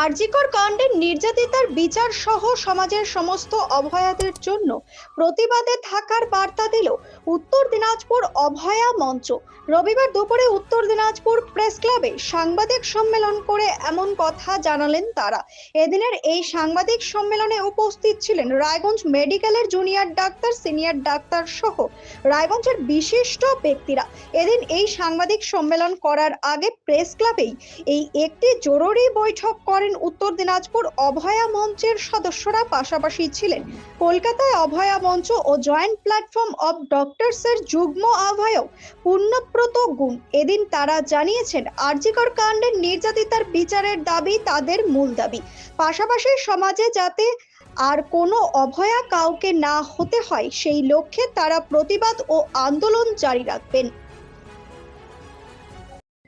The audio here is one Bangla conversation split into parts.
আরজিকর কাণ্ডের নির্যাতিতার বিচার সহ সমাজের সমস্ত অভয়াদের জন্য প্রতিবাদে থাকার বার্তা দিল উত্তর দিনাজপুর অভয়া মঞ্চ। রবিবার দুপুরে উত্তর দিনাজপুর প্রেস ক্লাবে সাংবাদিক সম্মেলন করে এমন কথা জানালেন তারা। এদিনের এই সাংবাদিক সম্মেলনে উপস্থিত ছিলেন রায়গঞ্জ মেডিকেলের জুনিয়র ডাক্তার, সিনিয়র ডাক্তার সহ রায়গঞ্জের বিশিষ্ট ব্যক্তিরা। এদিন এই সাংবাদিক সম্মেলন করার আগে প্রেস ক্লাবেই এই একটি জরুরি বৈঠক করেন উত্তর দিনাজপুর অভয়া মঞ্চের সদস্যরা পাশাপাশি ছিলেন কলকাতায় অভয়া মঞ্চ ও জয়েন্ট প্ল্যাটফর্ম অব ডক্টরসের যুগ্ম আহ্বায়ক পুণ্যব্রত গুণ। এদিন তারা জানিয়েছেন, আরজিকর কাণ্ডের নির্যাতিতার বিচারের দাবি তাদের মূল দাবি। পাশাপাশি সমাজে যাতে আর কোনো অভয়া কাউকে না হতে হয়, সেই লক্ষ্যে তারা প্রতিবাদ ও আন্দোলন জারি রাখবেন।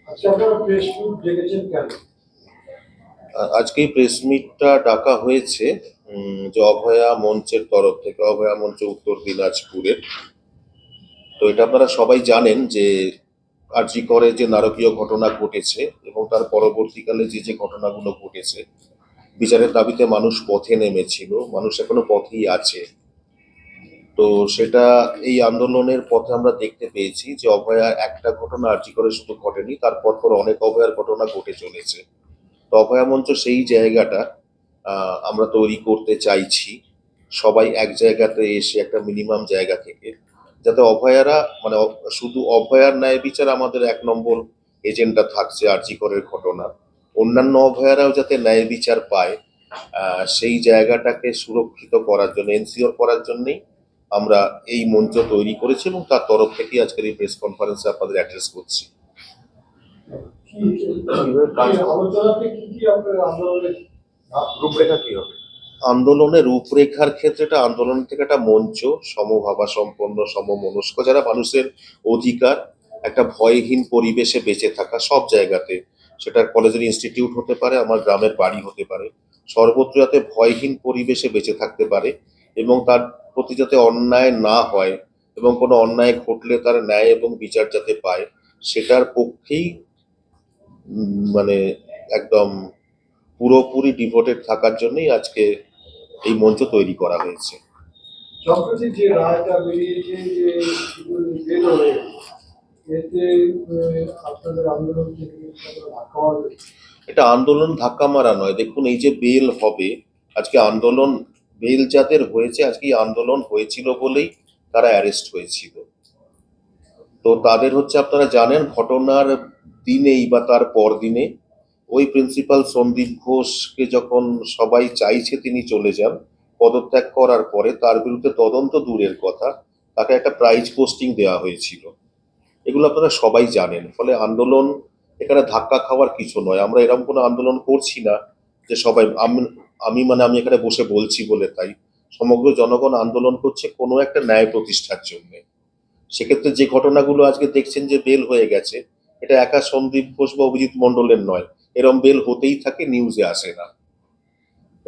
আচ্ছা আপনারা মিট ডেকেছেন কেন? আজকে প্রেস মিটটা ডাকা হয়েছে যে অভয়া মঞ্চের তরফ থেকে, অভয়া মঞ্চ উত্তর দিনাজপুরের। তো এটা আপনারা সবাই জানেন যে আরজি করে যে নারকীয় ঘটনা ঘটেছে এবং তার পরবর্তীকালে যে যে ঘটনাগুলো ঘটেছে, বিচারের দাবিতে মানুষ পথে নেমেছিল, মানুষ এখনও পথেই আছে। তো সেটা এই আন্দোলনের পথে আমরা দেখতে পেয়েছি যে অভয়া একটা ঘটনা আরজি করে শুধু ঘটেনি, তারপর পর অনেক অভয়ার ঘটনা ঘটে চলেছে। তো অভয়া মঞ্চ সেই জায়গাটা আমরা তৈরি করতে চাইছি। সবাই এক জায়গাতে এসে একটা মিনিমাম জায়গা থেকে। যাতে অভয়ারা মানে শুধু অভয়ার ন্যায় বিচার আমাদের এক নম্বর এজেন্ডা থাকছে আর্জিকরের ঘটনা। অন্যান্য অভয়ারাও যাতে ন্যায় বিচার পায় সেই জায়গাটাকে সুরক্ষিত করার জন্য এনসিওর করার জন্যেই আমরা এই মঞ্চ তৈরি করেছি এবং তার তরফ থেকেই আজকের এই প্রেস কনফারেন্সে আপনাদের অ্যাড্রেস করছি। আন্দোলনের রূপরেখার ক্ষেত্রে এটা আন্দোলন থেকে একটা মঞ্চ, সমভাবা সম্পন্ন, সমমনস্ক, যারা মানুষের অধিকার, একটা ভয়হীন পরিবেশে বেঁচে থাকা সব জায়গাতে। সেটা কলেজের ইনস্টিটিউট হতে পারে, আমার গ্রামের বাড়ি হতে পারে। সর্বত্র যাতে ভয়হীন পরিবেশে বেঁচে থাকতে পারে এবং তার প্রতি যাতে অন্যায় না হয় এবং কোনো অন্যায় ঘটলে তার ন্যায় এবং বিচার যাতে পায়, সেটার পক্ষেই মানে একদম পুরোপুরি ডিভোটেড থাকার জন্যই আজকে এই মঞ্চ তৈরি করা হয়েছে। সম্প্রতি যে রায়টা বেরিয়েছে যে বের হয়ে এতে আপনাদের আন্দোলন থেকে ধাক্কা হবে এটা আন্দোলন ধাক্কা মারা নয়। দেখুন এই যে বেল হবে আজকে আন্দোলন বেল যাদের হয়েছে আজকে আন্দোলন হয়েছিল বলেই তারা অ্যারেস্ট হয়েছিল। তো তাদের হচ্ছে আপনারা জানেন ঘটনার দিনেই বা তার পর দিনে ওই প্রিন্সিপাল সন্দীপ ঘোষকে যখন সবাই চাইছে তিনি চলে যান, পদত্যাগ করার পরে তার বিরুদ্ধে তদন্ত দূরের কথা, তাকে একটা প্রাইজ পোস্টিং দেওয়া হয়েছিল। এগুলো আপনারা সবাই জানেন, ফলে আন্দোলন এখানে ধাক্কা খাওয়ার কিছু নয়। আমরা এরকম কোনো আন্দোলন করছি না যে সবাই আমি আমি মানে আমি এখানে বসে বলছি বলে তাই। সমগ্র জনগণ আন্দোলন করছে কোনো একটা ন্যায় প্রতিষ্ঠার জন্য। সেক্ষেত্রে যে ঘটনাগুলো আজকে দেখছেন যে বেল হয়ে গেছে এটা একা সন্দীপ ঘোষ বা অভিজিৎ মণ্ডলের নয়। এরম বেল হতেই থাকে নিউজে আসে না।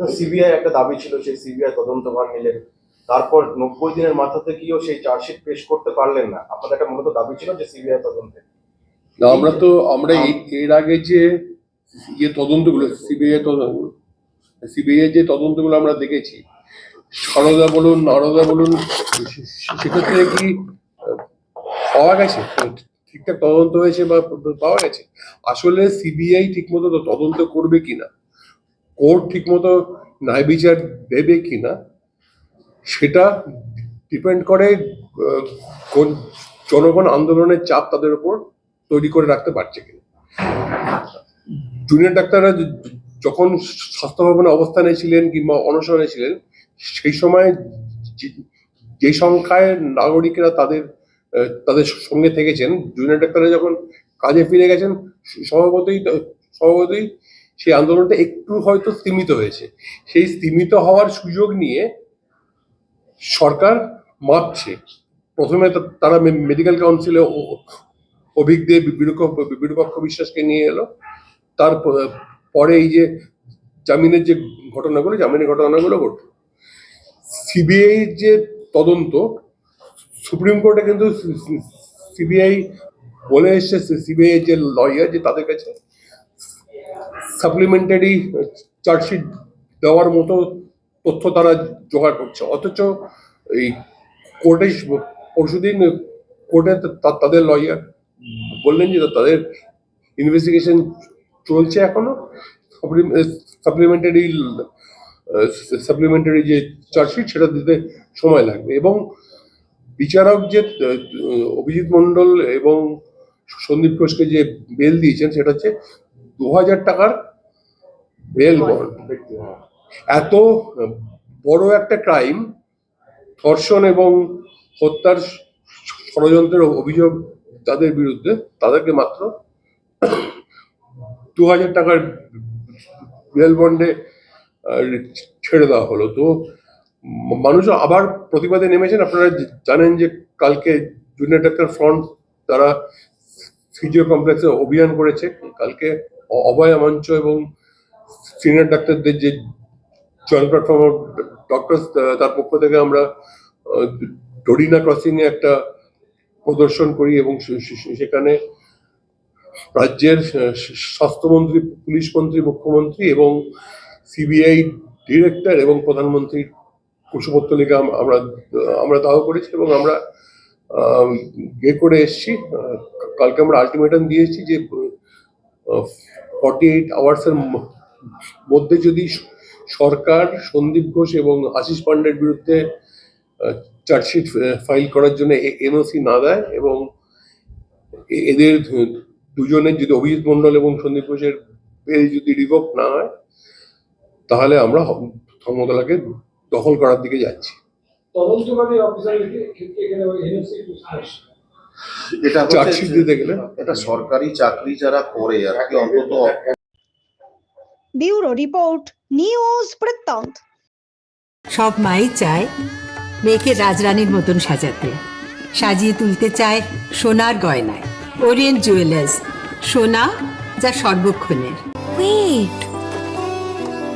সিবিআই একটা দাবি ছিল সেই সিবিআই তদন্তভার নিলেন। তারপর নব্বই দিনের মাথাতে গিয়েও সেই চার্জশিট পেশ করতে পারলেন না। আপনাদের একটা মূলত দাবি ছিল যে সিবিআই তদন্তে। না আমরা তো আমরা এই- এর আগে যে ইয়ে তদন্তগুলো সিবিআই তদন্ত সিবিআই যে তদন্তগুলো আমরা দেখেছি সরদা বলুন নরদা বলুন সেক্ষেত্রে কি পাওয়া গেছে? ঠিকঠাক তদন্ত হয়েছে বা পাওয়া গেছে, আসলে সিবিআই ঠিকমতো তদন্ত করবে কিনা? কোর্ট ঠিকমতো ন্যায় বিচার দেবে কিনা? সেটা ডিপেন্ড করে কোন জনগণ আন্দোলনের চাপ তাদের উপর তৈরি করে রাখতে পারছে কিনা। জুনিয়র ডাক্তাররা যখন স্বাস্থ্য ভবনে অবস্থানে ছিলেন কিংবা অনশনে ছিলেন, সেই সময় যে- সংখ্যায় নাগরিকরা তাদের তাদের সঙ্গে থেকেছেন। জুনিয়র ডাক্তাররা যখন কাজে ফিরে গেছেন, স্বভাবতই স্বভাবতই সেই আন্দোলনটা একটু হয়তো স্তীমিত হয়েছে। সেই স্তীমিত হওয়ার সুযোগ নিয়ে সরকার মাপছে। প্রথমে তারা মেডিকেল কাউন্সিলে অভিজ্ঞদের বিরূপক্ষ বিরূপক্ষ বিশ্বাসকে নিয়ে এলো। তার পরে এই যে জামিনের যে ঘটনাগুলো, জামিনের ঘটনাগুলো ঘটলো। সিবিআই যে তদন্ত সুপ্রিম কোর্টে কিন্তু সিবিআই বলে এসছে সিবিআই যে লয়ার যে তাদের কাছে সাপ্লিমেন্টারি চার্জশিট দেওয়ার মতো তথ্য তারা জোগাড় করছে। অথচ এই কোর্টে পরশুদিন কোর্টে তাদের লয়ার বললেন যে তাদের ইনভেস্টিগেশন চলছে এখনও। সাপ্লিমেন্টারি সাপ্লিমেন্টারি যে চার্জশিট সেটা দিতে সময় লাগবে এবং বিচারক যে অভিজিৎ মন্ডল এবং সন্দীপ ঘোষকে যে বেল দিয়েছেন সেটা হচ্ছে দু হাজার টাকার বেল বন্ড হ্যাঁ। এত বড় একটা ক্রাইম ধর্ষণ এবং হত্যার ষড়যন্ত্রের অভিযোগ তাদের বিরুদ্ধে তাদেরকে মাত্র দু হাজার টাকার বেল বন্ডে ছেড়ে দেওয়া হলো তো ম- মানুষ আবার প্রতিবাদে নেমেছেন। আপনারা জানেন যে কালকে জুনিয়র ডাক্তার ফ্রন্ট তারা ফিজিও কমপ্লেক্সে অভিযান করেছে। কালকে অভয়া মঞ্চ এবং সিনিয়র ডাক্তারদের যে জয়েন্ট প্ল্যাটফর্ম ডক্টর তার পক্ষ থেকে আমরা ডরিনা ক্রসিংয়ে একটা প্রদর্শন করি এবং সেখানে রাজ্যের স্বাস্থ্যমন্ত্রী, পুলিশ মন্ত্রী, মুখ্যমন্ত্রী এবং সিবিআই ডিরেক্টর এবং প্রধানমন্ত্রীর কুশপত্তলিকা আম- আমরা আমরা দাহ করেছি এবং আমরা ইয়ে করে এসেছি। কালকে আমরা আলটিমেটাম দিয়েছি যে ফর্টি এইট আওয়ার্সের মধ্যে যদি সরকার, সন্দীপ ঘোষ এবং আশিস পান্ডের বিরুদ্ধে চার্জশিট ফাইল করার জন্য এনওসি না দেয় এবং এ- এদের দুজনের যদি অভিজিৎ মন্ডল এবং সন্দীপ ঘোষের যদি রিভোক না হয়, তাহলে আমরা ধর্মতলাকে দখল করার দিকে যাচ্ছি। এটা হচ্ছে চার্জশিট দিতে গেলে এটা সরকারি চাকরি যারা করে আর কি অন্তত ব্যুরো রিপোর্ট নিউজ বৃত্তান্ত। সব মাই চায় মেয়েকে রাজরানীর মতন সাজাতে। সাজিয়ে তুলতে চায় সোনার গয়নায়। ওরিয়েন্ট জুয়েলার্স সোনা যা সর্বক্ষণের.